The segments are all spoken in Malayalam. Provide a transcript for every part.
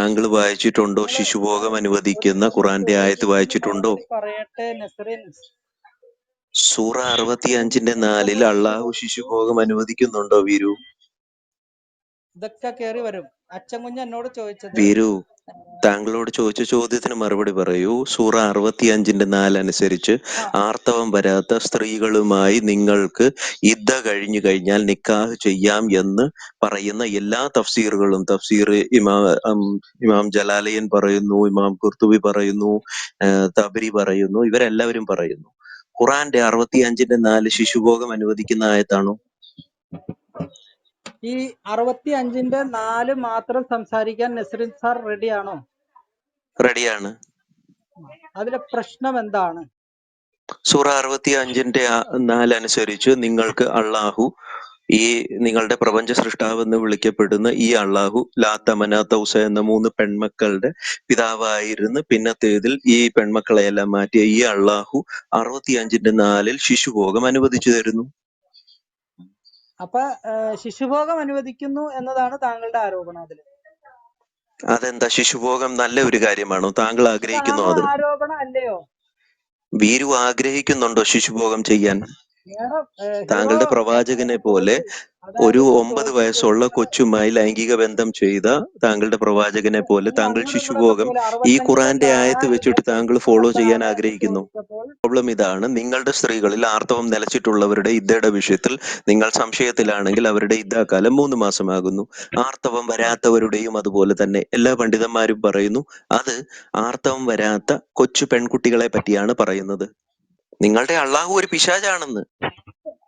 താങ്കൾ വായിച്ചിട്ടുണ്ടോ? ശിശുഭോഗം അനുവദിക്കുന്ന ഖുറാന്റെ ആയത്ത് വായിച്ചിട്ടുണ്ടോ? സൂറ അറുപത്തി അഞ്ചിന്റെ നാലിൽ അള്ളാഹു ശിശുഭോഗം അനുവദിക്കുന്നുണ്ടോ വീരു? ഇതൊക്കെ കേറി വരും. അച്ഛൻ കുഞ്ഞ് എന്നോട് ചോദിച്ചത് വീരു താങ്കളോട് ചോദിച്ച ചോദ്യത്തിന് മറുപടി പറയൂ. സൂറ അറുപത്തിയഞ്ചിന്റെ നാല് അനുസരിച്ച് ആർത്തവം വരാത്ത സ്ത്രീകളുമായി നിങ്ങൾക്ക് ഇദ്ദ കഴിഞ്ഞു കഴിഞ്ഞാൽ നിക്കാഹ് ചെയ്യാം എന്ന് പറയുന്ന എല്ലാ തഫ്സീറുകളും തഫ്സീർ ഇമാം ഇമാം ജലാലയൻ പറയുന്നു ഇമാം കുർത്തുബി പറയുന്നു തബരി പറയുന്നു ഇവരെല്ലാവരും പറയുന്നു. ഖുറാന്റെ അറുപത്തിയഞ്ചിന്റെ നാല് ശിശുഭോഗം അനുവദിക്കുന്ന ആയത്താണോ? ഈ അറുപത്തി അഞ്ചിന്റെ നാല് മാത്രം സംസാരിക്കാൻ നസറിൻ സാർ റെഡിയാണോ? റെഡിയാണ്. അതിലെ പ്രശ്നം എന്താണ്? സൂറ അറുപത്തി അഞ്ചിന്റെ നാല് അനുസരിച്ച് നിങ്ങൾക്ക് അള്ളാഹു ഈ നിങ്ങളുടെ പ്രപഞ്ച സൃഷ്ടാവെന്ന് വിളിക്കപ്പെടുന്ന ഈ അള്ളാഹു ലാത്ത തൗസ എന്ന മൂന്ന് പെൺമക്കളുടെ പിതാവായിരുന്നു. പിന്നത്തേതിൽ ഈ പെൺമക്കളെയെല്ലാം മാറ്റിയ ഈ അള്ളാഹു അറുപത്തി അഞ്ചിന്റെ നാലിൽ ശിശുഭോഗം അനുവദിച്ചു തരുന്നു. അപ്പൊ ശിശുഭോഗം അനുവദിക്കുന്നു എന്നതാണ് താങ്കളുടെ ആരോപണം അതിൽ അതെന്താ? ശിശുഭോഗം നല്ല ഒരു കാര്യമാണോ? താങ്കൾ ആഗ്രഹിക്കുന്നു അത്? ആരോപണം അല്ലയോ? വീരു ആഗ്രഹിക്കുന്നുണ്ടോ ശിശുഭോഗം ചെയ്യാൻ? താങ്കളുടെ പ്രവാചകനെ പോലെ ഒരു ഒമ്പത് വയസ്സുള്ള കൊച്ചുമായി ലൈംഗിക ബന്ധം ചെയ്ത താങ്കളുടെ പ്രവാചകനെ പോലെ താങ്കൾ ശിശുഭോഗം ഈ ഖുറാന്റെ ആയത്ത് വെച്ചിട്ട് താങ്കൾ ഫോളോ ചെയ്യാൻ ആഗ്രഹിക്കുന്നു. പ്രോബ്ലം ഇതാണ്. നിങ്ങളുടെ സ്ത്രീകളിൽ ആർത്തവം നിലച്ചിട്ടുള്ളവരുടെ ഇദ്ദയുടെ വിഷയത്തിൽ നിങ്ങൾ സംശയത്തിലാണെങ്കിൽ അവരുടെ ഇദ്ദാക്കാലം മൂന്ന് മാസമാകുന്നു. ആർത്തവം വരാത്തവരുടെയും അതുപോലെ തന്നെ എല്ലാ പണ്ഡിതന്മാരും പറയുന്നു അത് ആർത്തവം വരാത്ത കൊച്ചു പെൺകുട്ടികളെ പറ്റിയാണ് പറയുന്നത്. നിങ്ങളുടെ അള്ളാഹു ഒരു പിശാചാണെന്ന്.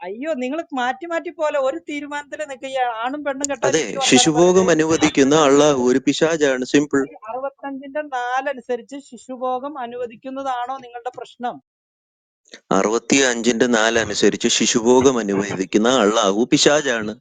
അയ്യോ നിങ്ങൾ മാറ്റി മാറ്റി പോലെ ഒരു തീരുമാനത്തിൽ നിൽക്കുക ആണും പെണ്ണും അതെ ശിശുഭോഗം അനുവദിക്കുന്ന അള്ളാഹു ഒരു പിശാചാണ്. സിമ്പിൾ അറുപത്തഞ്ചിന്റെ നാലനുസരിച്ച് ശിശുഭോഗം അനുവദിക്കുന്നതാണോ നിങ്ങളുടെ പ്രശ്നം? അറുപത്തി അഞ്ചിന്റെ നാലനുസരിച്ച് ശിശുഭോഗം അനുവദിക്കുന്ന അള്ളാഹു പിശാചാണ്.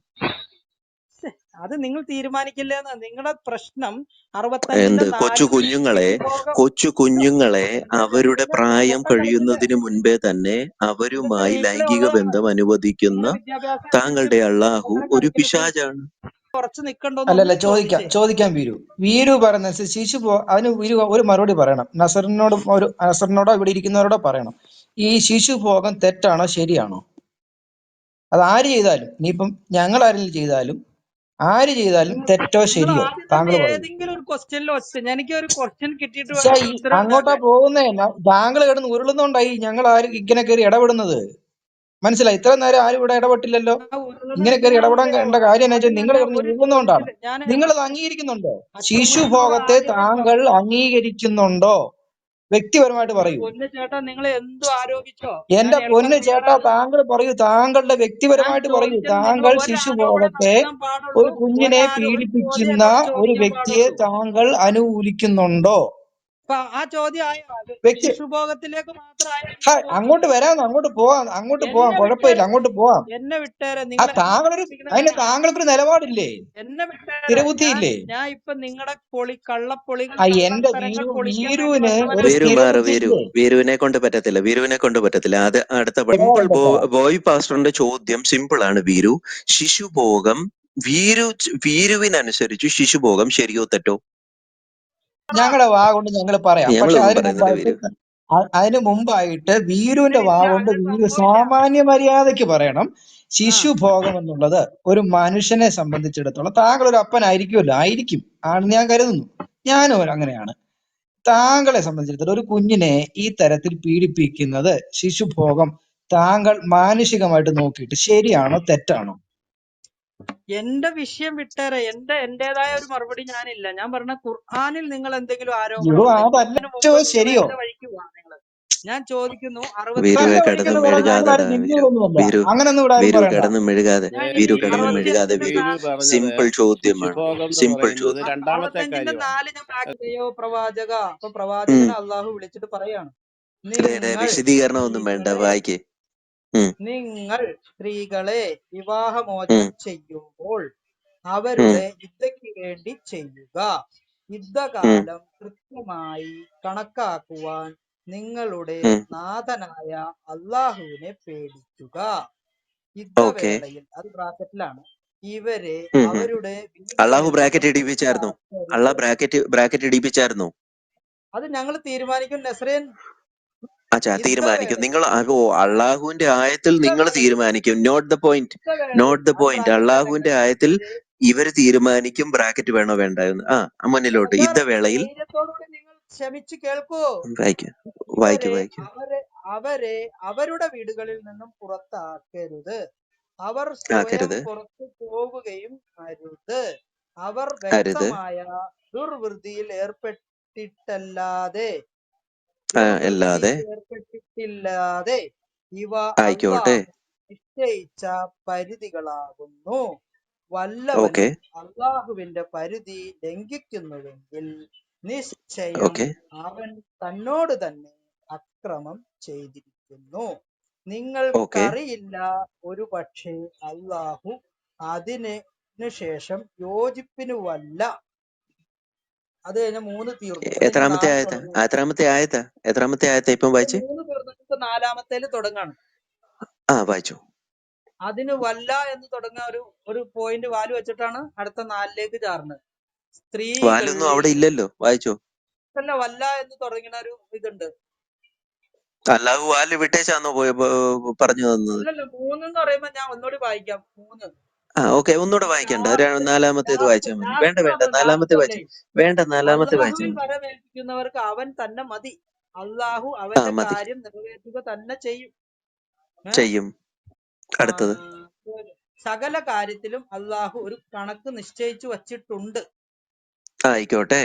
അത് നിങ്ങൾ തീരുമാനിക്കില്ലെന്ന് നിങ്ങളുടെ പ്രശ്നം അറുപത്തഞ്ചിന്റെ എന്ത് കൊച്ചു നാലിൽ കുഞ്ഞുങ്ങളെ കൊച്ചു കുഞ്ഞുങ്ങളെ അവരുടെ നിങ്ങൾ പ്രായം കഴിയുന്നതിന് മുൻപേ തന്നെ അവരുമായി ലൈംഗിക ബന്ധം അനുവദിക്കുന്ന വിദ്യാഭ്യാസം താങ്കളുടെ അള്ളാഹു ഒരു പിശാചാണ്. കുറച്ച് അല്ലല്ല ഒന്ന് ചോദിക്കാം ചോദിച്ചേ. ചോദിക്കാൻ വീരു. വീരു പറയുന്ന ശിശു പോ അതിന് വീരു ഒരു മറുപടി പറയണം. നസറിനോട് ഒരു നസറിനോടോ ഇവിടെ ഇരിക്കുന്നവരോടോ പറയണം. ഈ ശിശു ഭോഗം തെറ്റാണോ ശരിയാണോ? അത് ആര് ചെയ്താലും ഇനിയിപ്പം ഞങ്ങൾ ആരെങ്കിലും ചെയ്താലും ആര് ചെയ്താലും തെറ്റോ ശരിയോ? താങ്കൾ ഏതെങ്കിലും ഒരു ക്വസ്റ്റ്യനിൽ ഒറ്റ എനിക്ക് ഒരു ക്വസ്റ്റ്യൻ കിട്ടിയിട്ട് അങ്ങോട്ടാ പോകുന്നേ. താങ്കൾ കിടന്ന് ഉരുളുന്നോണ്ടായി ഞങ്ങൾ ആര് ഇങ്ങനെ കയറി ഇടപെടുന്നത്. മനസ്സിലായി? ഇത്ര നേരം ആരും ഇവിടെ ഇടപെട്ടില്ലല്ലോ. ഇങ്ങനെ കയറി ഇടപെടാൻ കണ്ട കാര്യം എന്ന് വെച്ചാൽ നിങ്ങൾ കിടന്ന് ഉരുളുന്നോണ്ടാണ്. നിങ്ങൾ അത് അംഗീകരിക്കുന്നുണ്ടോ? ശിശുഭോഗത്തെ താങ്കൾ അംഗീകരിക്കുന്നുണ്ടോ? വ്യക്തിപരമായിട്ട് പറയൂ. പൊന്നു ചേട്ടാ നിങ്ങൾ എന്തു ആരോപിച്ചോ? ഞാൻ എന്റെ ഏൽക്കാൻ പൊന്ന് ചേട്ടാ താങ്കൾ പറയൂ താങ്കളുടെ ഞാൻ വ്യക്തിപരമായിട്ട് പറയൂ. ചോദിച്ചത് നിങ്ങൾ താങ്കൾ ശിശു ബോധത്തെ പാടുള്ളൂ. ഒരു കുഞ്ഞിനെ ഒരാരോ ഒരു ചോദ്യം പീഡിപ്പിക്കുന്ന എന്നോട് ഒരു ചോദിക്കാൻ വ്യക്തിയെ പാടുള്ളൂ. താങ്കൾ അനുകൂലിക്കുന്നുണ്ടോ? അപ്പൊ ആ ചോദ്യം വ്യക്തി ശിശുഭോഗത്തിലേക്ക് മാത്രം അങ്ങോട്ട് വരാം അങ്ങോട്ട് പോവാം അങ്ങോട്ട് പോവാം കുഴപ്പമില്ല അങ്ങോട്ട് പോവാം. എന്നെ വിട്ടേരെ ആ നിങ്ങൾ താങ്കളൊരു അതിന് താങ്കൾക്കൊരു നിലപാടില്ലേ? എന്നെ വിട്ടേരെ ഞാൻ സ്ഥിരബുദ്ധിയില്ലേ ഞാൻ ഇപ്പൊ നിങ്ങളുടെ പൊളി കള്ളപ്പൊളികൾ ആ എന്റെ കള്ളത്തരങ്ങൾ വീരു പൊളിക്കാൻ വേണ്ടി വീരുവിന് ഒരു വന്നവനാണ് വീരു. മാറ് വീരു സ്ഥിരബുദ്ധിയില്ലേ വീരുവിനെ കൊണ്ട് പറ്റത്തില്ല വീരുവിനെ കൊണ്ട് പറ്റത്തില്ല. അത് അടുത്ത സിമ്പിൾ ബോയ് പാസ്റ്ററിന്റെ ചോദ്യം സിമ്പിൾ ആണ് വീരു. ശിശുഭോഗം വീരു വീരുവിനനുസരിച്ച് ശിശുഭോഗം ശരിയോ തെറ്റോ? ഞങ്ങളുടെ വാ കൊണ്ട് ഞങ്ങൾ പറയാം. പക്ഷെ അതിനു മുമ്പായിട്ട് അതിന് മുമ്പായിട്ട് വീരുവിന്റെ വാ കൊണ്ട് വീരു സാമാന്യ മര്യാദയ്ക്ക് പറയണം. ശിശു ശിശുഭോഗം എന്നുള്ളത് ഒരു മനുഷ്യനെ സംബന്ധിച്ചിടത്തോളം താങ്കൾ ഒരു അപ്പനായിരിക്കുമല്ലോ? ആയിരിക്കും. ആണെന്ന് ഞാൻ കരുതുന്നു. ഞാനും ഒരു അങ്ങനെയാണ്. താങ്കളെ സംബന്ധിച്ചിടത്തോളം ഒരു കുഞ്ഞിനെ ഈ തരത്തിൽ പീഡിപ്പിക്കുന്നത് ശിശുഭോഗം താങ്കൾ മാനുഷികമായിട്ട് നോക്കിയിട്ട് ശരിയാണോ തെറ്റാണോ? എന്റെ വിഷയം വിട്ടേരെ എന്റെ എന്റേതായ ഒരു മറുപടി ഞാനില്ല. ഞാൻ പറഞ്ഞ ഖുർആനിൽ നിങ്ങൾ എന്തെങ്കിലും ആരോപണം ഉണ്ടെങ്കിൽ അതല്ല അതിനു മുമ്പ് നിങ്ങൾ ശരിയോ? എന്റെ വഴിക്ക് പോവാ നിങ്ങൾ ഞാൻ ചോദിക്കുന്നു മെഴുകാതെടാ ആരും വീരു വീരു അങ്ങനൊന്നും ഇവിടെ ആരും വീരു പറയണ്ട. കിടന്ന് മെഴുകാതെ ഞാൻ വീരു വീരു കിടന്ന് വീരു മെഴുകാതെ അറുപത്തിയഞ്ചിന്റെ വീരു വീരു നാ- പറഞ്ഞത് സിമ്പിൾ ചോദ്യമാണ് എന്ന് സിമ്പിൾ പറയുന്നത് ചോദ്യം. അ- രണ്ടാമത്തെ അറുപത്തഞ്ചിന്റെ കാര്യമാണ്. നാല് ഞാൻ ബാക്കിയോ പ്രവാചക? അപ്പൊ ഉം. പ്രവാചകനെ അള്ളാഹു വിളിച്ചിട്ട് പറയാണ്. നിങ്ങൾ വിശദീകരണം ഒന്നും വേണ്ട വായിക്കേ. നിങ്ങൾ സ്ത്രീകളെ വിവാഹമോചനം ചെയ്യുമ്പോൾ അവരുടെ യുദ്ധയ്ക്ക് വേണ്ടി ചെയ്യുക. യുദ്ധകാലം കൃത്യമായി കണക്കാക്കുവാൻ നിങ്ങളുടെ നാഥനായ അള്ളാഹുവിനെ പേടിക്കുക. യുദ്ധവേളയിൽ അത് ബ്രാക്കറ്റിലാണ്. ഇവരെ. അവരുടെ അള്ളാഹു ബ്രാക്കറ്റ് ഇടിപ്പിച്ചായിരുന്നു. അള്ളാഹ് ബ്രാക്കറ്റ് ബ്രാക്കറ്റ് ഇടിപ്പിച്ചായിരുന്നു. അത് ഞങ്ങൾ തീരുമാനിക്കും. നസ്രേൻ അച്ഛാ തീരുമാനിക്കും. നിങ്ങൾ ഓ അള്ളാഹുവിന്റെ ആയത്തിൽ നിങ്ങൾ തീരുമാനിക്കും. Note the point note the point അള്ളാഹുവിന്റെ ആയത്തിൽ ഇവരെ തീരുമാനിക്കും ബ്രാക്കറ്റ് വേണോ വേണ്ട എന്ന് ആ മുന്നിലോട്ട്. ബ്രദർ വേളയിൽ ക്ഷമിച്ചു കേൾക്കൂ. വായിക്കും. വായിക്കും. അവരെ അവരെ അവരുടെ വീടുകളിൽ നിന്നും പുറത്താക്കരുത്. അവർ സ്വയം ആക്കരുത്. പുറത്തു പോവുകയും അരുത്. അവർ അരുത്. വ്യക്തമായ ദുർവൃത്തിയിൽ ഏർപ്പെട്ടിട്ടല്ലാതെ ആ, അല്ലാതെ ഏർപ്പെട്ടിട്ടില്ലാതെ ഇവ ആയിക്കോട്ടെ. അള്ളാഹു നിശ്ചയിച്ച പരിധികളാകുന്നു. ഓക്കെ. അള്ളാഹുവിന്റെ പരിധി ലംഘിക്കുന്നുവെങ്കിൽ നിശ്ചയം ഓക്കെ. അവൻ തന്നോട് തന്നെ അക്രമം ചെയ്തിരിക്കുന്നു. ഓക്കെ. നിങ്ങൾക്കറിയില്ല ഒരു പക്ഷേ അള്ളാഹു അതിന് ശേഷം യോജിപ്പിനു വല്ല അത് കഴിഞ്ഞ മൂന്ന് തീർന്നു. എത്രാമത്തെ ഇപ്പം വായിച്ചേ? മൂന്ന് തീർന്നിട്ട് നാലാമത്തേൽ തുടങ്ങാണ്. ആ വായിച്ചു. അതിന് വല്ല എന്ന് തുടങ്ങുന്ന ഒരു ഒരു പോയിന്റ് വാൽ വെച്ചിട്ടാണ് അടുത്ത നാലിലേക്ക് ചാർന്നത് വാലൊന്നും അവിടെ ഇല്ലല്ലോ. വായിച്ചോ. അല്ല വല്ല എന്ന് തുടങ്ങുന്ന ഒരു ഇതുണ്ട്. അല്ലാഹു വാൽ വിട്ടേച്ചാന്നോ പറഞ്ഞു തന്നത്? അല്ലല്ല മൂന്ന് എന്ന് പറയുമ്പോ ഞാൻ ഒന്നുകൂടി വായിക്കാം. മൂന്ന്. ആ ഓക്കെ ഒന്നുകൂടെ വായിക്കണ്ട. നാലാമത്തേത് വായിച്ചാൽ മതി. വേണ്ട വേണ്ട നാലാമത്തെ വായിച്ചു. വേണ്ട നാലാമത്തെ വായിച്ചു. വരവേൽപ്പിക്കുന്നവർക്ക് അവൻ തന്നെ മതി. അള്ളാഹു അവന്റെ കാര്യം നിറവേറ്റുക തന്നെ ചെയ്യും. ചെയ്യും. അടുത്തത്. സകല കാര്യത്തിലും അള്ളാഹു ഒരു കണക്ക് നിശ്ചയിച്ചു വച്ചിട്ടുണ്ട്. ആയിക്കോട്ടെ.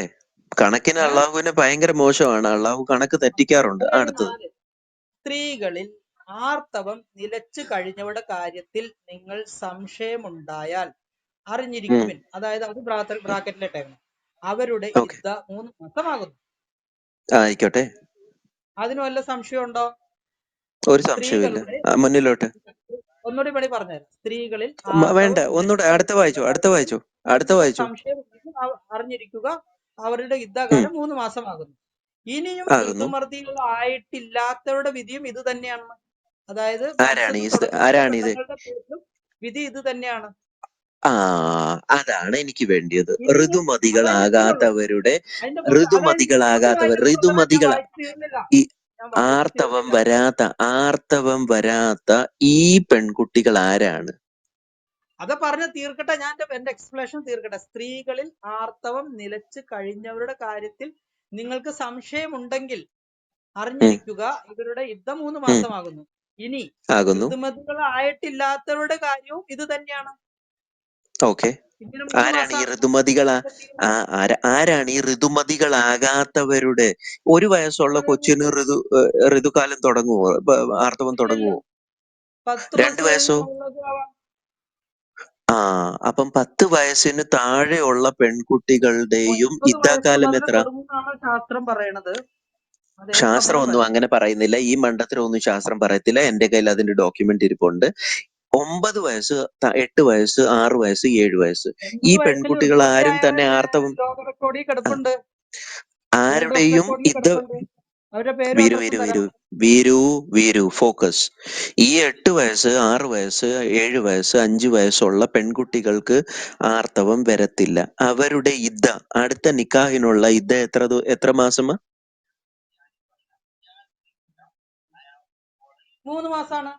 കണക്കിന് അള്ളാഹുവിനെ ഭയങ്കര മോശമാണ്. അള്ളാഹു കണക്ക് തെറ്റിക്കാറുണ്ട്. അടുത്തത്. സ്ത്രീകളിൽ ആർത്തവം നിലച്ചു കഴിഞ്ഞവരുടെ കാര്യത്തിൽ നിങ്ങൾ സംശയമുണ്ടായാൽ അറിഞ്ഞിരിക്കുവിൻ. അതായത് അത് ബ്രാക്കറ്റിലിട്ടേക്കണം അവരുടെ യുദ്ധ ഇദ്ദ മൂന്ന് മാസമാകുന്നു. ആയിക്കോട്ടെ. അതിന് വല്ല സംശയമുണ്ടോ? ഒരു സംശയമില്ല മുന്നിലോട്ട്. ഒന്നുകൂടി പണി പറഞ്ഞുതരാം. സ്ത്രീകളിൽ വേണ്ട. ഒന്നുകൂടെ അടുത്ത വായിച്ചു? അടുത്ത വായിച്ചു? അടുത്ത വായിച്ചു? സംശയം അറിഞ്ഞിരിക്കുക. അവരുടെ യുദ്ധകാലം മൂന്ന് മാസമാകുന്നു. ഇനിയും ആയിട്ടില്ലാത്തവരുടെ വിധിയും ഇത് തന്നെയാണ് അതായത് വിധി ഇത് തന്നെയാണ്. ആ അതാണ് എനിക്ക് വേണ്ടിയത്. ഋതുമതികളാകാത്തവരുടെ ഋതുമതികളാകാത്തവർ ഋതുമതികൾ ഈ ആർത്തവം വരാത്ത ആർത്തവം വരാത്ത ഈ പെൺകുട്ടികൾ ആരാണ്? അത് പറഞ്ഞ് തീർക്കട്ടെ. ഞാൻ എന്റെ എക്സ്പ്ലേഷൻ എക്സ്പ്ലനേഷൻ തീർക്കട്ടെ. സ്ത്രീകളിൽ ആർത്തവം നിലച്ച് കഴിഞ്ഞവരുടെ കാര്യത്തിൽ നിങ്ങൾക്ക് സംശയമുണ്ടെങ്കിൽ അറിഞ്ഞിരിക്കുക. ഇവരുടെ യുദ്ധം മൂന്ന് മാസമാകുന്നു. ഇനി ആകുന്നു. ഋതുമതികളായിട്ടില്ലാത്തവരുടെ കാര്യവും ഇത് തന്നെയാണ്. ഓക്കെ. ആരാണ് ഈ ഋതുമതികൾ ആരാണ് ഈ ഋതുമതികളാകാത്തവരുടെ? ഒരു വയസ്സുള്ള കൊച്ചിന് ഋതു ഋതുകാലം തുടങ്ങുമോ ആർത്തവം തുടങ്ങുമോ രണ്ട് വയസ്സോ ആ അപ്പം പത്ത് വയസ്സിന് താഴെയുള്ള പെൺകുട്ടികളുടെയും ഇദ്ദാകാലം എത്ര? ശാസ്ത്രം പറയണത്. അത് ശാസ്ത്രം ഒന്നും അങ്ങനെ പറയുന്നില്ല. ഈ മണ്ടത്തരം ഒന്നും ശാസ്ത്രം പറയത്തില്ല. എന്റെ കയ്യിൽ അതിന്റെ ഡോക്യുമെന്റ് ഇരിപ്പുണ്ട്. ഒമ്പത് വയസ്സ് എട്ട് വയസ്സ് ആറ് വയസ്സ് ഏഴ് വയസ്സ്. ഈ പെൺകുട്ടികൾ ആരും തന്നെ ആർത്തവം ആരുടെയും ഇത് വീരു വീരു വീരു. വീരു വീരു ഫോക്കസ്. ഈ എട്ട് വയസ്സ് ആറ് വയസ്സ് ഏഴ് വയസ്സ് അഞ്ച് വയസ്സുള്ള പെൺകുട്ടികൾക്ക് ആർത്തവം വരത്തില്ല. അവരുടെ ഇദ്ദ അടുത്ത നിക്കാഹിനുള്ള ഇദ്ദ എത്ര എത്ര മാസമാ മൂന്ന് മാസാണ്.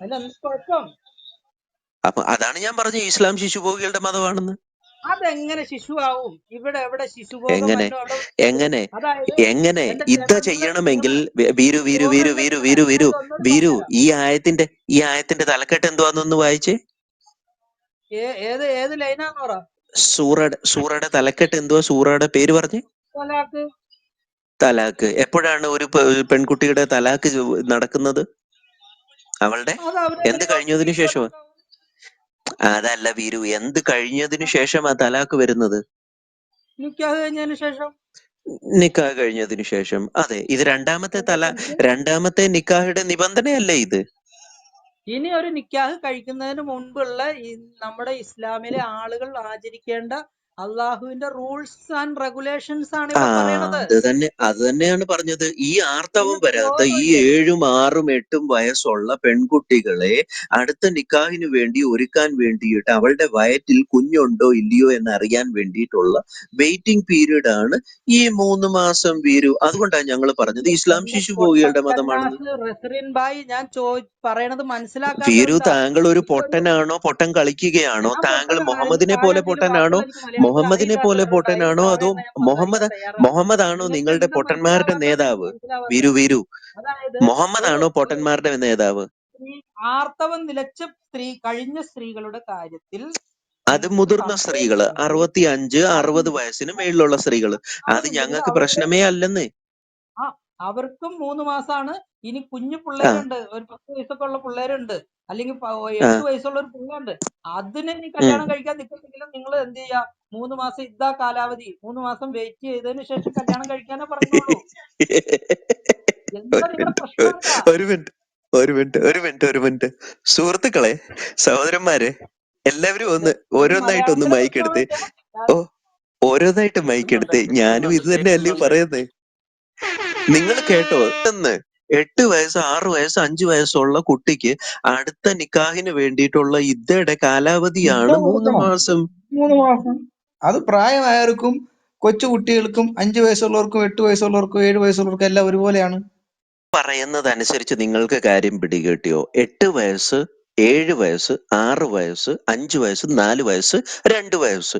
ഹലോ? കുഴപ്പം? അപ്പൊ അതാണ് ഞാൻ പറഞ്ഞ ഇസ്ലാം ശിശുഭോഗികളുടെ മതമാണെന്ന്. അതെങ്ങനെ ശിശുവാവും? ഇവിടെ എവിടെ ശിശു എങ്ങനെ? എങ്ങനെ? എങ്ങനെ? നിങ്ങൾ ചെയ്യണമെങ്കിൽ വീരു വീരു വീരു വീരു വീരു വീരു വീരു ഈ ആയത്തിന്റെ ഈ ആയത്തിന്റെ തലക്കെട്ട് എന്തുവാന്നൊന്ന് വായിച്ചേ. ഏത് ഏത് ലൈനാന്ന് പറ. സൂറയുടെ സൂറയുടെ തലക്കെട്ട് എന്തുവാ? സൂറയുടെ പേര് പറഞ്ഞേ. തലാക്ക്. എപ്പോഴാണ് ഒരു പെൺകുട്ടിയുടെ തലാക്ക് നടക്കുന്നത്? അവളുടെ? എന്ത് കഴിഞ്ഞതിന് ശേഷം അതല്ല വീരു എന്ത് കഴിഞ്ഞതിന് ശേഷം ആ തലാക്ക് വരുന്നത്? നിക്കാഹ് കഴിഞ്ഞതിന് ശേഷം. നിക്കാഹ് കഴിഞ്ഞതിന് ശേഷം. അതെ ഇത് രണ്ടാമത്തെ തല രണ്ടാമത്തെ നിക്കാഹിയുടെ നിബന്ധനയല്ലേ ഇത്? ഇനി ഒരു നിക്കാഹ് കഴിക്കുന്നതിന് മുൻപുള്ള നമ്മുടെ ഇസ്ലാമിലെ ആളുകൾ ആചരിക്കേണ്ട അള്ളാഹുവിന്റെ റൂൾസ് ആൻഡ് റെഗുലേഷൻസ് ആണ് അത് തന്നെ അത് തന്നെയാണ് പറഞ്ഞത്. ഈ ആർത്തവം വരാത്ത ഈ ഏഴും ആറും എട്ടും വയസ്സുള്ള പെൺകുട്ടികളെ അടുത്ത നിക്കാഹിന് വേണ്ടി ഒരുക്കാൻ വേണ്ടിയിട്ട് അവളുടെ വയറ്റിൽ കുഞ്ഞുണ്ടോ ഇല്ലയോ എന്ന് അറിയാൻ വേണ്ടിയിട്ടുള്ള വെയിറ്റിംഗ് പീരീഡ് ആണ് ഈ മൂന്ന് മാസം വീരു. അതുകൊണ്ടാണ് ഞങ്ങൾ പറഞ്ഞത്. ഇസ്ലാം ശിശു ഭോഗികളുടെ മതമാണ് ഞാൻ വീരു താങ്കൾ ഒരു പൊട്ടനാണോ? പൊട്ടൻ കളിക്കുകയാണോ? താങ്കൾ മുഹമ്മദിനെ പോലെ പൊട്ടനാണോ? മുഹമ്മദിനെ പോലെ പൊട്ടനാണോ അതോ മുഹമ്മദ് മുഹമ്മദ് ആണോ മുഹമ്മദാണോ നിങ്ങളുടെ പൊട്ടന്മാരുടെ നേതാവ്? വിരു വിരു. വീരു ആണോ പൊട്ടന്മാരുടെ നേതാവ്? ആർത്തവം നിലച്ച സ്ത്രീ കഴിഞ്ഞ സ്ത്രീകളുടെ കാര്യത്തിൽ അത് മുതിർന്ന സ്ത്രീകൾ. അറുപത്തി അഞ്ച് അറുപത് വയസ്സിന് മേളിലുള്ള സ്ത്രീകൾ. അത് ഞങ്ങൾക്ക് പ്രശ്നമേ അല്ലെന്ന്. അവർക്കും മൂന്ന് മാസമാണ് ഇനി കുഞ്ഞു പിള്ളേരുണ്ട്. ഒരു പത്ത് വയസ്സൊക്കെ ഉള്ള പിള്ളേരുണ്ട്. അല്ലെങ്കിൽ എട്ട് വയസ്സുള്ള ഒരു പിള്ളേരുണ്ട്. അതിനെ ഇനി കല്യാണം കഴിക്കാൻ നിൽക്കുന്നെങ്കിലും നിങ്ങൾ എന്ത് ചെയ്യാ മൂന്ന് മാസം ഇതാ കാലാവധി. മൂന്ന് മാസം വെയിറ്റ് ചെയ്തതിന് ശേഷം കല്യാണം കഴിക്കാനേ പറഞ്ഞോളൂ. എന്താ ഒരു നിങ്ങളുടെ മിനിറ്റ്. പ്രശ്നം ഒരു മിനിറ്റ്. ഒരു മിനിറ്റ്. ഒരു സുഹൃത്തുക്കളെ സഹോദരന്മാരെ എല്ലാവരും ഒന്ന് ഓരോന്നായിട്ട് ഒന്ന് മൈക്ക് എടുത്ത്. ഓ ഓരോന്നായിട്ട് മൈക്ക് എടുത്ത്. ഞാനും ഇത് തന്നെ അല്ലേ പറയുന്നത് നിങ്ങൾ കേട്ടോ എന്ന് എട്ട് വയസ്സ് ആറ് വയസ്സ് അഞ്ചു വയസ്സുള്ള കുട്ടിക്ക് അടുത്ത നിക്കാഹിന് വേണ്ടിയിട്ടുള്ള ഇതയുടെ കാലാവധിയാണ് മൂന്ന് മാസം. മൂന്ന് മാസം. അത് പ്രായമായവർക്കും കൊച്ചു കുട്ടികൾക്കും അഞ്ചു വയസ്സുള്ളവർക്കും എട്ട് വയസ്സുള്ളവർക്കും ഏഴ് വയസ്സുള്ളവർക്കും എല്ലാം ഒരുപോലെയാണ്. പറയുന്നത് അനുസരിച്ച് നിങ്ങൾക്ക് കാര്യം പിടികിട്ടിയോ? എട്ട് വയസ്സ് ഏഴ് വയസ്സ് ആറ് വയസ്സ് അഞ്ച് വയസ്സ് നാല് വയസ്സ് രണ്ട് വയസ്സ്.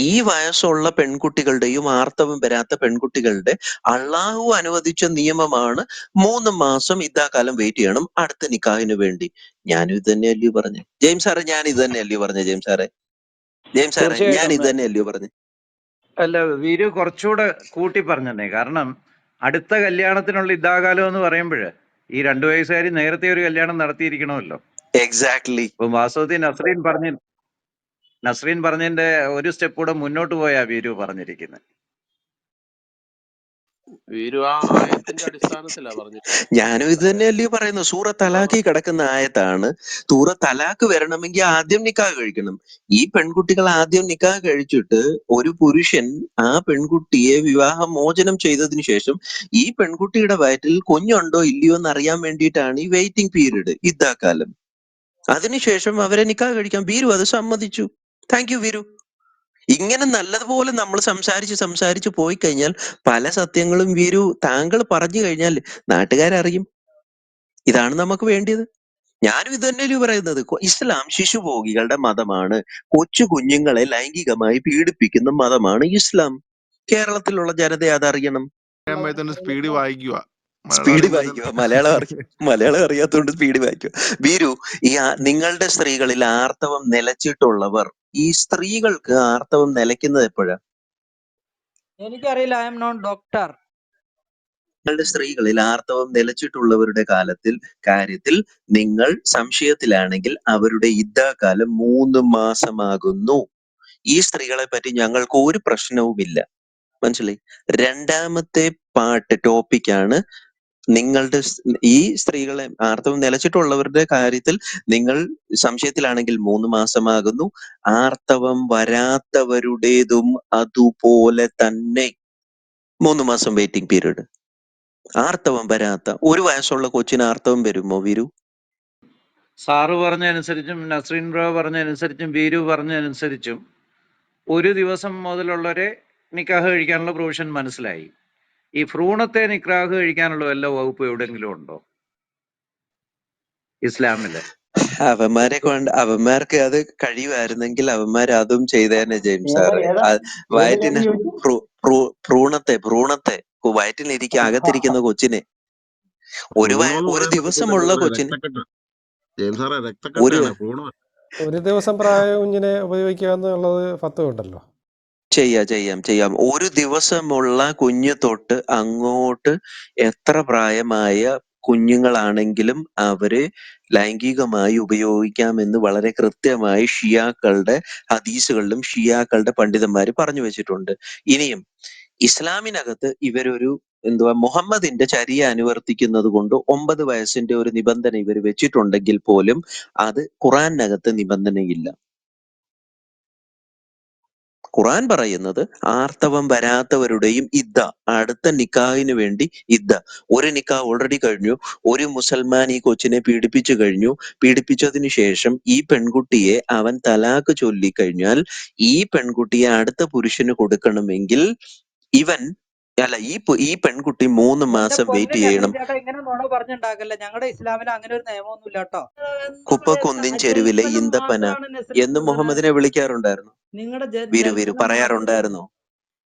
ഈ വയസ്സുള്ള പെൺകുട്ടികളുടെയും ആർത്തവം വരാത്ത പെൺകുട്ടികളുടെ അള്ളാഹു അനുവദിച്ച നിയമമാണ് മൂന്ന് മാസം ഇതാ കാലം വെയിറ്റ് ചെയ്യണം അടുത്ത നിക്കാഹിന് വേണ്ടി. ഞാനും ഇത് തന്നെ അല്ലയോ പറഞ്ഞു. ജെയിംസ് സാറേ ഞാൻ ഇത് തന്നെ അല്ലയോ പറഞ്ഞു ജെയിംസ് സാറേ? ജെയിംസ് സാറേ ഞാൻ ഇത് തന്നെ അല്ലയോ പറഞ്ഞു? അല്ല വീരു കുറച്ചുകൂടെ കൂട്ടി പറഞ്ഞേ കാരണം അടുത്ത കല്യാണത്തിനുള്ള ഇതാകാലം എന്ന് പറയുമ്പോൾ ഈ രണ്ടു വയസ്സുകാരി നേരത്തെ ഒരു കല്യാണം നടത്തിയിരിക്കണമല്ലോ. എക്സാക്ട്ലി ഇപ്പം വാസ്തവത്തിൽ നസ്രീൻ പറഞ്ഞ നസ്രീൻ പറഞ്ഞതിന്റെ ഒരു സ്റ്റെപ്പ് കൂടെ മുന്നോട്ട് പോയാ വീരു പറഞ്ഞിരിക്കുന്നത് വീരു ആ ആയത്തിന്റെ അടിസ്ഥാനത്തിലാ ഞാനും ഇത് തന്നെയല്ലേ പറയുന്നത്. സൂറ തലാഖി കിടക്കുന്ന ആയത്താണ്. സൂറ തലാഖ് വരണമെങ്കിൽ ആദ്യം നിക്കാഹ് കഴിക്കണം. ഈ പെൺകുട്ടികൾ ആദ്യം നിക്കാഹ് കഴിച്ചിട്ട് ഒരു പുരുഷൻ ആ പെൺകുട്ടിയെ വിവാഹ മോചനം ചെയ്തതിനു ശേഷം ഈ പെൺകുട്ടിയുടെ വയറ്റിൽ കുഞ്ഞുണ്ടോ ഇല്ലയോ എന്ന് അറിയാൻ വേണ്ടിയിട്ടാണ് ഈ വെയിറ്റിംഗ് പീരീഡ് ഇതാക്കാലം അതിനുശേഷം അവരെ നിക്കാ കഴിക്കാം. വീരു അത് സമ്മതിച്ചു. Thank you Veeru. ഇങ്ങനെ നല്ലതുപോലെ നമ്മൾ സംസാരിച്ച് സംസാരിച്ച് പോയി കഴിഞ്ഞാൽ പല സത്യങ്ങളും വീരു താങ്കൾ പറഞ്ഞു കഴിഞ്ഞാൽ നാട്ടുകാരറിയും. ഇതാണ് നമുക്ക് വേണ്ടിയത്. ഞാനും ഇത് തന്നെയല്ലേ പറയുന്നത്. ഇസ്ലാം ശിശുഭോഗികളുടെ മതമാണ്. കൊച്ചു കുഞ്ഞുങ്ങളെ ലൈംഗികമായി പീഡിപ്പിക്കുന്ന മതമാണ് ഇസ്ലാം. കേരളത്തിലുള്ള ജനത അതറിയണം. സ്പീഡ് വായിക്കുക. സ്പീഡ് മലയാളി വായിക്കുക മലയാളം അറിയ മലയാളം അറിയാത്തതുകൊണ്ട് സ്പീഡ് വായിക്കുക വീരു ഈ നിങ്ങളുടെ സ്ത്രീകളിൽ ആർത്തവം നിലച്ചിട്ടുള്ളവർ ഈ സ്ത്രീകൾക്ക് ആർത്തവം നിലയ്ക്കുന്നത് എപ്പോഴാ? എനിക്കറിയില്ല. ഐ എം നോൺ ഡോക്ടർ നിങ്ങളുടെ സ്ത്രീകളിൽ ആർത്തവം നിലച്ചിട്ടുള്ളവരുടെ കാലത്തിൽ കാര്യത്തിൽ നിങ്ങൾ സംശയത്തിലാണെങ്കിൽ അവരുടെ ഇദ്ദാകാലം മൂന്ന് മാസമാകുന്നു. ഈ സ്ത്രീകളെ പറ്റി ഞങ്ങൾക്ക് ഒരു പ്രശ്നവുമില്ല. മനസ്സിലായി? രണ്ടാമത്തെ പാട്ട് ടോപ്പിക്കാണ് നിങ്ങളുടെ ഈ സ്ത്രീകളെ ആർത്തവം നിലച്ചിട്ടുള്ളവരുടെ കാര്യത്തിൽ നിങ്ങൾ സംശയത്തിലാണെങ്കിൽ മൂന്ന് മാസമാകുന്നു. ആർത്തവം വരാത്തവരുടേതും അതുപോലെ തന്നെ മൂന്ന് മാസം വെയിറ്റിംഗ് പീരീഡ് ആർത്തവം വരാത്ത ഒരു വയസ്സുള്ള കൊച്ചിന് ആർത്തവം വരുമോ വീരു? സാറ് പറഞ്ഞതനുസരിച്ചും നസ്രീൻ ബ്രോ പറഞ്ഞതനുസരിച്ചും വീരു പറഞ്ഞതനുസരിച്ചും ഒരു ദിവസം മുതലുള്ളവരെ നിക്കാഹ് കഴിക്കാനുള്ള പ്രൊവിഷൻ മനസ്സിലായി. ഈ ഭ്രൂണത്തെ നിക്രാഹ് കഴിക്കാനുള്ള വല്ല വകുപ്പ് എവിടെയെങ്കിലും ഉണ്ടോ? ഇസ്ലാമിൽ. അവന്മാരെ കൊണ്ട് അവന്മാർക്ക് അത് കഴിയുമായിരുന്നെങ്കിൽ അവന്മാർ അതും ചെയ്തേനെ ജെയിംസ് സാർ സാറ്. വയറ്റിന് ഭ്രൂണത്തെ ഭ്രൂണത്തെ. വയറ്റിലിരിക്കുക അകത്തിരിക്കുന്ന കൊച്ചിനെ. ഒരു ഒരു ദിവസമുള്ള കൊച്ചിന്. ഒരു ഒരു ദിവസം പ്രായ കുഞ്ഞിനെ ഉപയോഗിക്കുക എന്നുള്ളത് ഫത്വ ഉണ്ടല്ലോ ചെയ്യാം ചെയ്യാം ചെയ്യാം. ഒരു ദിവസമുള്ള കുഞ്ഞ് തൊട്ട് അങ്ങോട്ട് എത്ര പ്രായമായ കുഞ്ഞുങ്ങളാണെങ്കിലും അവരെ ലൈംഗികമായി ഉപയോഗിക്കാമെന്ന് വളരെ കൃത്യമായി ഷിയാക്കളുടെ ഹദീസുകളിലും ഷിയാക്കളുടെ പണ്ഡിതന്മാര് പറഞ്ഞു വെച്ചിട്ടുണ്ട്. ഇനിയും ഇസ്ലാമിനകത്ത് ഇവരൊരു എന്തുവാ മുഹമ്മദിന്റെ ചര്യ അനുവർത്തിക്കുന്നത് കൊണ്ട് ഒമ്പത് വയസ്സിന്റെ ഒരു നിബന്ധന ഇവർ വെച്ചിട്ടുണ്ടെങ്കിൽ പോലും അത് ഖുറാനകത്ത് നിബന്ധനയില്ല. ഖുറാൻ പറയുന്നത് ആർത്തവം വരാത്തവരുടെയും ഇദ്ദ അടുത്ത നിക്കാഹിന് വേണ്ടി ഇദ്ദ. ഒരു നിക്കാഹ് ഓൾറെഡി കഴിഞ്ഞു ഒരു മുസൽമാൻ ഈ കൊച്ചിനെ പീഡിപ്പിച്ചു കഴിഞ്ഞു പീഡിപ്പിച്ചതിന് ശേഷം ഈ പെൺകുട്ടിയെ അവൻ തലാക്ക് ചൊല്ലിക്കഴിഞ്ഞാൽ ഈ പെൺകുട്ടിയെ അടുത്ത പുരുഷന് കൊടുക്കണമെങ്കിൽ ഇവൻ അല്ല ഈ പു- ഈ പെൺകുട്ടി മൂന്ന് എന്റെ മാസം വെയിറ്റ് ചെയ്യണം. ചേട്ടാ ഇങ്ങനെ നുണ പറഞ്ഞുണ്ടാക്കല്ല? ഞങ്ങളുടെ ഇസ്ലാമിൽ അങ്ങനെ ഒരു നിയമമൊന്നുമില്ല കേട്ടോ കുപ്പക്കുന്നിൻ ചെരുവിലെ മാത്രമാണ് എന്ന് മുഹമ്മദിനെ വിളിക്കാറുണ്ടായിരുന്നു. നിങ്ങളുടെ പറയാറുണ്ടായിരുന്നു വീരു വീരു ജൽപ്പനം മാത്രമാണ് പറയാറുണ്ടായിരുന്നോ.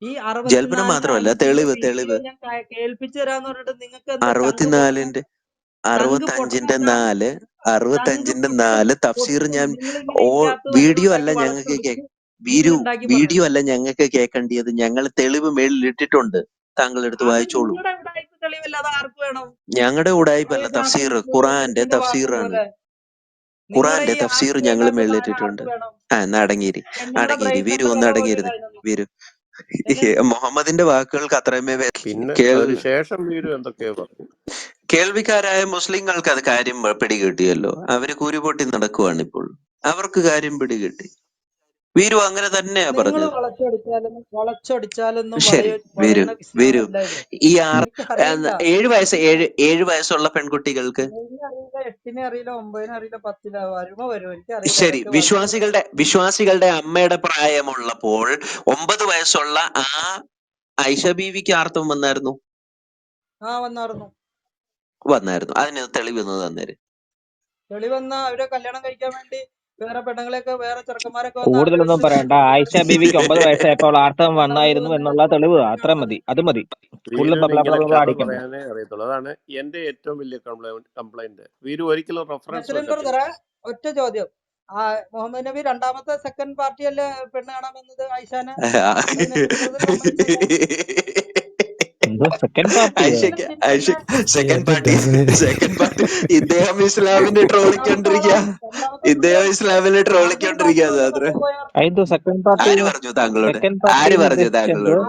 ഈ ജൽപ്പനം അറുപത്തിനാലിന് മാത്രമല്ല അഞ്ചിന്റെ തെളിവ് വീഡിയോ തെളിവ്. ഞാൻ ക- കേൾപ്പിച്ചു തരാന്ന് പറഞ്ഞിട്ട് നിങ്ങൾക്ക് എന്താ ചങ്ക് പൊട്ടണ അറുപത്തിനാലിന്റെ ചങ്ക് അറുപത്തഞ്ചിന്റെ നാല് ചങ്ക് അറുപത്തഞ്ചിന്റെ പൊട്ടും നാല് തഫ്സീർ പൊട്ടും ഞാൻ ഓ വീഡിയോ അല്ല ഉണ്ടാക്കി ഞങ്ങൾക്ക് കേ വളച്ചൊടിച്ച് വീരു നിങ്ങൾ ഉണ്ടാക്കി വീഡിയോ അല്ല ഞങ്ങൾക്ക് കേൾക്കേണ്ടിയത് ഞങ്ങൾ തെളിവ് മേളിൽ ഇട്ടിട്ടുണ്ട് താങ്കൾ എടുത്ത് വായിച്ചോളൂ. ഞങ്ങളുടെ ഉടായ്പല്ല അല്ല തഫ്സീർ ഖുറാന്റെ തഫ്സീറാണ്. ഖുറാന്റെ തഫ്സീർ ഞങ്ങൾ വേണം? ആ എന്നാ അടങ്ങിയിരി അടങ്ങിയിരി വീരു ഒന്ന് അടങ്ങിയിരുന്ന് വീരു മുഹമ്മദിന്റെ വാക്കുകൾക്ക് അത്രയുമേ ശേഷം വീരു എന്തൊക്കെയോ പറഞ്ഞു? കേൾവിക്കാരായ മുസ്ലിങ്ങൾക്ക് അത് കാര്യം പിടികിട്ടിയല്ലോ. അവർ കൂരുപൊട്ടി നടക്കുവാണ് ഇപ്പോൾ അവർക്ക് കാര്യം പിടികിട്ടി. വീരു അങ്ങനെ തന്നെയാ പറഞ്ഞത്. ശരി വീരു വീരു. ഈ ആർ എനിക്കറിയില്ല ആ, ഏഴ് വയസ്സ് ഏഴ് ഏഴ് വയസ്സുള്ള പെൺകുട്ടികൾക്ക്? ശരി വിശ്വാസികളുടെ വിശ്വാസികളുടെ അമ്മയുടെ പ്രായമുള്ളപ്പോൾ ഒമ്പത് വയസ്സുള്ള ആ ഐഷ ബീവിക്ക് ആർത്തവം വന്നായിരുന്നു? ആ വന്നായിരുന്നു. വന്നായിരുന്നു. അതിന് തെളിവ് തന്നേര്. തെളിവെന്നാ അവരെ കല്യാണം കഴിക്കാൻ വേണ്ടി വേറെ പെണ്ണുങ്ങളെയൊക്കെ വേറെ ചെറുക്കന്മാരൊക്കെ വന്ന് കൂടുതലൊന്നും അന്വേഷിച്ച് പറയണ്ട. ആയിഷ ബീവിക്ക് ഒമ്പത് വയസ്സായപ്പോൾ ആർത്തവം വന്നായിരുന്നു എന്നുള്ള തെളിവ്. അത്ര മതി. അത് മതി. കൂടുതലും വീരുവിന് ഇങ്ങനെ ബബ്ലബബ്ലബ കഥ അടിക്കണ്ട പറയാനേ അറിയത്തുള്ളൂ. അതാണ് എന്റെ ഏറ്റവും വലിയ കംപ്ലൈന്റ് കംപ്ലൈന്റ് വീരു ഒരിക്കലും റെഫറൻസ് വെക്കത്തില്ല. ബ്രദറെ ഒറ്റ ചോദ്യം. ആ മുഹമ്മദ് നബി രണ്ടാമത്തെ സെക്കൻഡ് പാർട്ടിയല്ലേ പെണ്ണ് കാണാൻ വന്നത് ആയിഷാനെ? ബ്രദർ സമ്മതിച്ചല്ലോ എന്തോ second party second party second party ഇദ്ദേഹം ഇസ്ലാമിനെ ട്രോളിക്കൊണ്ടിരിക്കുക ഇദ്ദേഹം ഇസ്ലാമിനെ ട്രോളിക്കൊണ്ടിരിക്കുക സെക്കൻഡ് പാർട്ടി ആര് പറഞ്ഞു താങ്കളോട്? സെക്കൻഡ് പാർട്ടി ആര് എന്ന് പറഞ്ഞു താങ്കളോട്?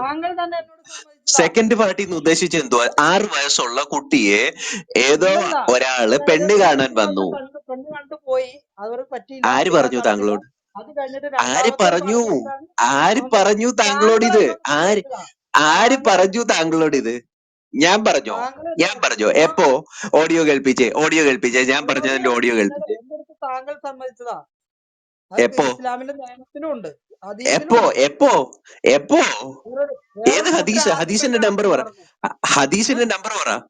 സെക്കൻഡ് പാർട്ടി ഉദ്ദേശിച്ച എന്തോ ആറ് വയസ്സുള്ള കുട്ടിയെ ഏതോ ഒരാൾ പെണ്ണ് കാണാൻ വന്നു. ആര് പറഞ്ഞു താങ്കളോട്? ആര് പറഞ്ഞു? ആര് പറഞ്ഞു താങ്കളോട് ഇത്? ആര് ആര് പറഞ്ഞു താങ്കളോട് ഇത്? ഞാൻ പറഞ്ഞോ? ഞാൻ പറഞ്ഞു? എപ്പോ? ഓഡിയോ കേൾപ്പിച്ചേ ഓഡിയോ കേൾപ്പിച്ചേ. ഞാൻ പറഞ്ഞതിന്റെ ഓഡിയോ കേൾപ്പിച്ചേ. താങ്കൾ സമ്മതിച്ചതാ. എപ്പോ? ഇസ്ലാമിന്റെ ഉണ്ട്. എപ്പോ? എപ്പോ? എപ്പോ? ഏത് ഹദീസ്? ഹദീസിന്റെ നമ്പർ പറ. ഹദീസിന്റെ നമ്പർ പറ.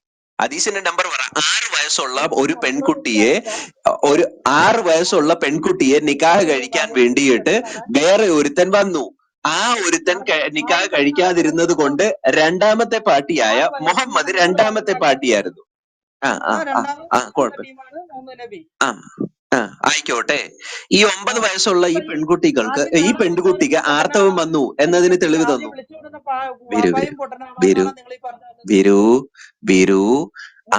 ഹദീസിന്റെ നമ്പർ പറ. ആറ് വയസ്സുള്ള ഒരു പെൺകുട്ടിയെ ഒരു ആറ് വയസ്സുള്ള പെൺകുട്ടിയെ നിക്കാഹ് കഴിക്കാൻ വേണ്ടിയിട്ട് വേറെ ഒരുത്തൻ വന്നു. ആ ഒരുത്തൻ നിക്കാ നിക്കാഹ് കഴിക്കാതിരുന്നത് കൊണ്ട് രണ്ടാമത്തെ പാർട്ടിയായ മുഹമ്മദ് രണ്ടാമത്തെ പാർട്ടിയായിരുന്നു. ആ ആ ആ ആ കുഴപ്പമില്ല ആയിക്കോട്ടെ. ഈ ഒമ്പത് വയസ്സുള്ള ഈ പെൺകുട്ടികൾക്ക് ഈ പെൺകുട്ടിക്ക് ആർത്തവം വന്നു എന്നതിന് തെളിവ് തന്നു. ബിരു ബിരു വിരു വിരു വിരു വിരു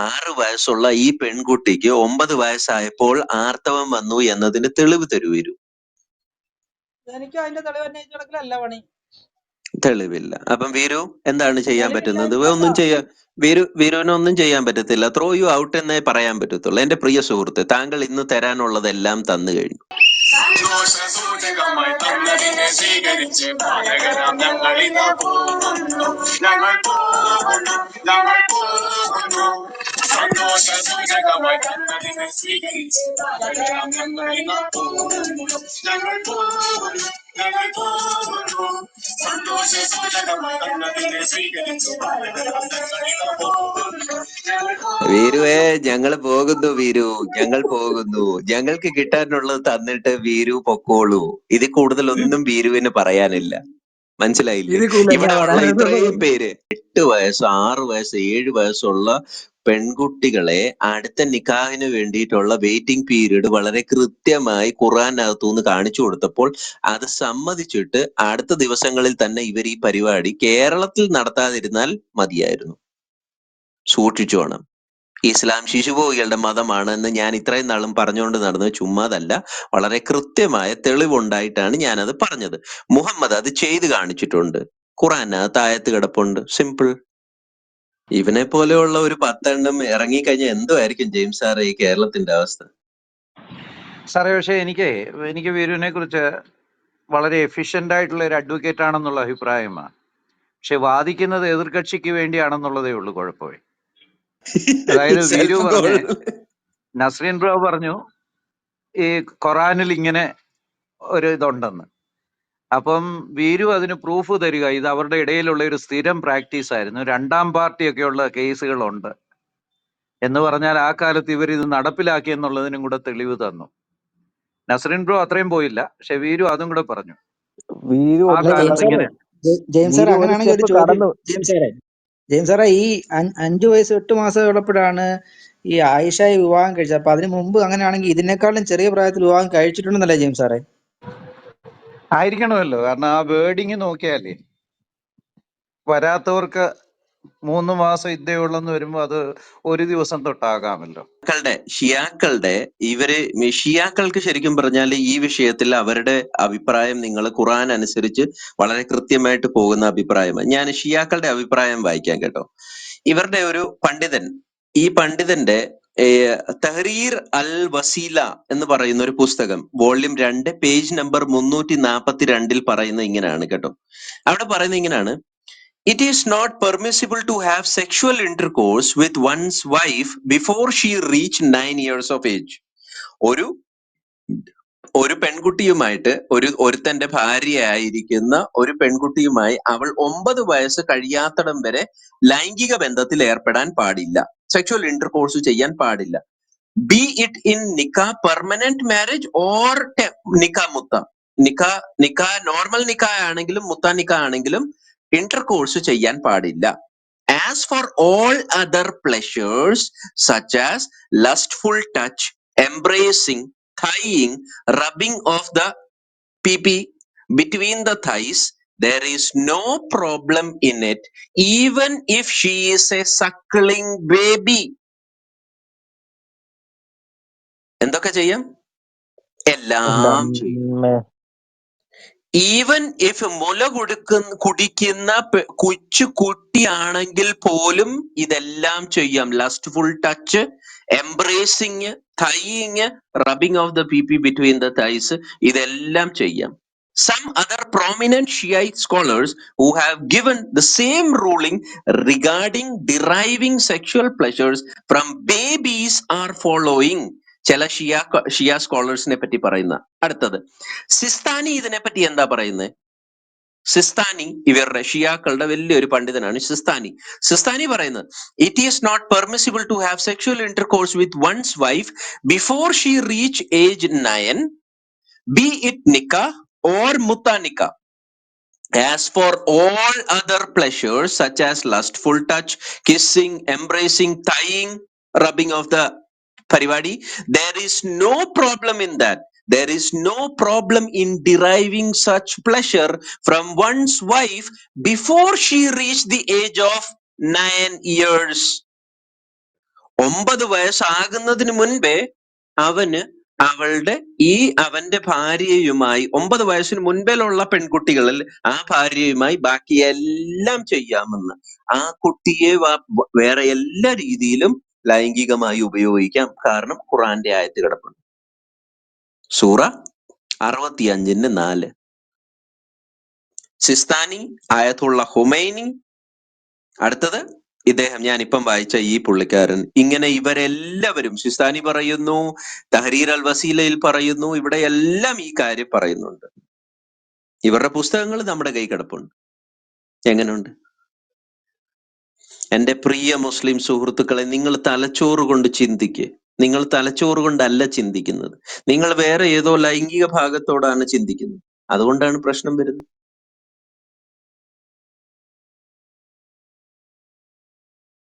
ആറ് വയസ്സുള്ള ഈ പെൺകുട്ടിക്ക് ഒമ്പത് വയസ്സായപ്പോൾ ആർത്തവം വന്നു എന്നതിന് തെളിവ് തരൂ വിരു എനിക്ക് അതിന്റെ തെളിവ് അന്വേഷിച്ചിടക്കലല്ല പണി. തെളിവില്ല. അപ്പം വീരു എന്താണ് ചെയ്യാൻ പറ്റുന്നത്? ഒന്നും ചെയ്യാൻ വീരു വീരുവിനൊന്നും ചെയ്യാൻ പറ്റത്തില്ല. ത്രോ യു ഔട്ട് എന്നേ പറയാൻ പറ്റത്തുള്ളൂ. എന്റെ പ്രിയ സുഹൃത്ത് താങ്കൾ ഇന്ന് തരാനുള്ളതെല്ലാം തന്നു കഴിഞ്ഞു. സന്തോഷസൂചകമായി തന്നതിനെ സ്വീകരിച്ച് ബാലകരാം ഞങ്ങൾ ഇന്ന് പോകുന്നു. ഞങ്ങൾ പോകുന്നു. ഞങ്ങൾ പോകുന്നു. സന്തോഷസൂചകമായി തന്നതിനെ സ്വീകരിച്ച് ബാലകരാം ഞങ്ങൾ പോകുന്നു ഞങ്ങൾ പോകുന്നു ഞങ്ങൾ പോകുന്നു സന്തോഷസൂചകമായി തന്നതിനെ സ്വീകരിച്ച് ബാലകരാം ഞങ്ങൾ ഇന്ന് പോകുന്നു ഞങ്ങൾ വീരുവേ ഞങ്ങൾ പോകുന്നു വീരു ഞങ്ങൾ പോകുന്നു. ഞങ്ങൾക്ക് കിട്ടാനുള്ളത് തന്നിട്ട് വീരു പൊക്കോളൂ. ഇതിൽ കൂടുതൽ ഒന്നും വീരുവിന് പറയാനില്ല. മനസ്സിലായില്ലേ? ഇവിടെ ഉള്ള ഇത്രയും പേര് എട്ട് വയസ്സ് ആറ് വയസ്സ് ഏഴ് വയസ്സുള്ള പെൺകുട്ടികളെ അടുത്ത നിക്കാഹിന് വേണ്ടിയിട്ടുള്ള വെയിറ്റിംഗ് പീരീഡ് വളരെ കൃത്യമായി ഖുറാനകത്തുനിന്ന് കാണിച്ചു കൊടുത്തപ്പോൾ അത് സമ്മതിച്ചിട്ട് അടുത്ത ദിവസങ്ങളിൽ തന്നെ ഇവർ ഈ പരിപാടി കേരളത്തിൽ നടത്താതിരുന്നാൽ മതിയായിരുന്നു. സൂക്ഷിച്ചു വേണം ഇസ്ലാം ശിശുഭോഗികളുടെ മതമാണ് എന്ന് ഞാൻ ഇത്രയും നാളും പറഞ്ഞുകൊണ്ട് നടന്നത് ചുമ്മാതല്ല വളരെ കൃത്യമായ തെളിവുണ്ടായിട്ടാണ് ഞാനത് പറഞ്ഞത്. മുഹമ്മദ് അത് ചെയ്തു കാണിച്ചിട്ടുണ്ട്. ഖുറാനകത്ത് ആയത്ത് കിടപ്പുണ്ട്. സിമ്പിൾ ഇവനെ പോലെയുള്ള ഒരു പത്തെണ്ണം ഇറങ്ങിക്കഴിഞ്ഞാൽ എന്തോ ആയിരിക്കും ജെയിംസ് സാറേ ഈ കേരളത്തിന്റെ അവസ്ഥ? സാറേ പക്ഷേ എനിക്ക് എനിക്ക് വീരുവിനെ കുറിച്ച് വളരെ എഫിഷ്യന്റ് ആയിട്ടുള്ള ഒരു അഡ്വക്കേറ്റ് ആണെന്നുള്ള അഭിപ്രായമാണ്. പക്ഷെ വാദിക്കുന്നത് എതിർകക്ഷിക്ക് വേണ്ടിയാണെന്നുള്ളതേ ഉള്ളൂ കുഴപ്പമേ. അതായത് വീരു പറഞ്ഞു നസ്രീൻ ബ്രോ പറഞ്ഞു ഈ ഖുറാനിൽ ഇങ്ങനെ ഒരു ഇതുണ്ടെന്ന്. അപ്പം വീരു അതിന് പ്രൂഫ് തരിക. ഇത് അവരുടെ ഇടയിലുള്ള ഒരു സ്ഥിരം പ്രാക്ടീസ് ആയിരുന്നു. രണ്ടാം പാർട്ടിയൊക്കെയുള്ള കേസുകളുണ്ട്. എന്ന് പറഞ്ഞാൽ ആ കാലത്ത് ഇവർ ഇത് നടപ്പിലാക്കി എന്നുള്ളതിനും കൂടെ തെളിവ് തന്നു. നസറിൻ ബ്രോ അത്രയും പോയില്ല. പക്ഷെ വീരു അതും കൂടെ പറഞ്ഞു. വീരു ആ ഒന്ന് ജെയിംസ് കാലത്ത് സാറേ ഇങ്ങനെ. ജെ- ജെയിംസ് സാറേ വീരു ഒരു അങ്ങനെയാണെങ്കിൽ ഒരു സ്റ്റെപ്പ് ചോദ്യം കടന്നു. ജെയിംസ് സാറേ ജെയിംസ് സാറേ ഈ അഞ്ച് അഞ്ചു വയസ്സ് എട്ട് മാസം ഉള്ളപ്പോഴാണ് ഈ ആയിഷയെ വിവാഹം കഴിച്ചത്. അപ്പൊ അതിനു മുമ്പ് അങ്ങനെയാണെങ്കിൽ ഇതിനേക്കാളും ചെറിയ പ്രായത്തിൽ വിവാഹം കഴിച്ചിട്ടുണ്ടെന്നല്ലേ ജെയിംസ് സാറേ? ആയിരിക്കണമല്ലോ. കാരണം ആ വേർഡിങ് നോക്കിയാലേ വരാത്തവർക്ക് മൂന്ന് മാസം ഇതേയുള്ളെന്ന് വരുമ്പോ അത് ഒരു ദിവസം തൊട്ടാകാമല്ലോ. ഷിയാക്കളുടെ ഷിയാക്കളുടെ ഇവർ ഷിയാക്കൾക്ക് ശരിക്കും പറഞ്ഞാൽ ഈ വിഷയത്തിൽ അവരുടെ അഭിപ്രായം നിങ്ങൾ ഖുറാൻ അനുസരിച്ച് വളരെ കൃത്യമായിട്ട് പോകുന്ന അഭിപ്രായമാണ്. ഞാൻ ഷിയാക്കളുടെ അഭിപ്രായം വായിക്കാം കേട്ടോ. ഇവരുടെ ഒരു പണ്ഡിതൻ ഈ പണ്ഡിതന്റെ തഹ്രീർ അൽ വസീല എന്ന് പറയുന്ന ഒരു പുസ്തകം വോള്യൂം രണ്ട് പേജ് നമ്പർ മുന്നൂറ്റി നാൽപ്പത്തി രണ്ടിൽ പറയുന്നത് ഇങ്ങനെയാണ് കേട്ടോ. അവിടെ പറയുന്നത് ഇങ്ങനെയാണ്. It is not permissible to have sexual intercourse with one's wife before she reach nine years of age ഒരു ഒരു പെൺകുട്ടിയുമായിട്ട് ഒരു ഒരുത്തന്റെ ഭാര്യയായിരിക്കുന്ന ഒരു പെൺകുട്ടിയുമായി അവൾ ഒമ്പത് വയസ്സ് കഴിയാത്തടം വരെ ലൈംഗിക ബന്ധത്തിൽ ഏർപ്പെടാൻ പാടില്ല. സെക്ഷുവൽ ഇന്റർകോഴ്സ് ചെയ്യാൻ പാടില്ല. ബി ഇറ്റ് ഇൻ നിക്ക പെർമനന്റ് മാരേജ് ഓർ നിക്ക മുത്ത നിക്ക നിക്ക നോർമൽ നിക്ക ആണെങ്കിലും മുത്ത നിക്ക ആണെങ്കിലും ഇന്റർകോഴ്സ് ചെയ്യാൻ പാടില്ല. As for all other pleasures such as lustful touch embracing thigh rubbing of the pp between the thighs there is no problem in it even if she is a suckling baby. എന്തൊക്കെ ചെയ്യാം? എല്ലാം എല്ലാം ഈവൻ ഇഫ് മുല കൊടുക്കുന്ന കുടിക്കുന്ന കൊച്ചു കുട്ടിയാണെങ്കിൽ പോലും ഇതെല്ലാം ചെയ്യാം. Lustful touch embracing thighing rubbing of the P P between the thighs ഇതെല്ലാം ചെയ്യാം. Some other prominent Shiite scholars who have given the same ruling regarding deriving sexual pleasures from babies are following. ചില ഷിയ ഷിയ സ്കോളേഴ്സിനെ പറ്റി പറയുന്ന. അടുത്തത്. സിസ്താനി ഇതിനെപ്പറ്റി എന്താ പറയുന്നത് സിസ്താനി ഇവരുടെ ഷിയാക്കളുടെ വലിയൊരു പണ്ഡിതനാണ് സിസ്താനി സിസ്താനി പറയുന്നത് it is not permissible to have sexual intercourse with one's wife before she reach age nine be it നിക്ക or mutanika. As for all other pleasures, such as lustful touch, kissing, embracing, tying, rubbing of the parivadi, there is no problem in that. There is no problem in deriving such pleasure from one's wife before she reached the age of nine years. ഒമ്പത് വയസ്സാകുന്നതിന് മുൻപേ അവന് അവളുടെ ഈ അവന്റെ ഭാര്യയുമായി ഒമ്പത് വയസ്സിന് മുൻപിലുള്ള പെൺകുട്ടികളിൽ ആ ഭാര്യയുമായി ബാക്കി എല്ലാം ചെയ്യാമെന്ന്. ആ കുട്ടിയെ വേറെ എല്ലാ രീതിയിലും ലൈംഗികമായി ഉപയോഗിക്കാം. കാരണം ഖുറാന്റെ ആയത്ത് കിടപ്പുണ്ട്. സൂറ അറുപത്തിയഞ്ചിന്റെ നാല്. സിസ്താനി ആയത്തുള്ള ഹുമൈനി അടുത്തത് ഇദ്ദേഹം ഞാൻ ഇപ്പം വായിച്ച ഈ പുള്ളിക്കാരൻ. ഇങ്ങനെ ഇവരെല്ലാവരും ശിസ്താനി പറയുന്നു തഹരീർ അൽ വസീലയിൽ പറയുന്നു ഇവിടെ എല്ലാം ഈ കാര്യം പറയുന്നുണ്ട്. ഇവരുടെ പുസ്തകങ്ങൾ നമ്മുടെ കൈ കിടപ്പുണ്ട്. എങ്ങനെയുണ്ട് എന്റെ പ്രിയ മുസ്ലിം സുഹൃത്തുക്കളെ നിങ്ങൾ തലച്ചോറ് കൊണ്ട് ചിന്തിക്ക്. നിങ്ങൾ തലച്ചോറ് കൊണ്ടല്ല ചിന്തിക്കുന്നത്. നിങ്ങൾ വേറെ ഏതോ ലൈംഗിക ഭാഗത്തോടാണ് ചിന്തിക്കുന്നത്. അതുകൊണ്ടാണ് പ്രശ്നം വരുന്നത്.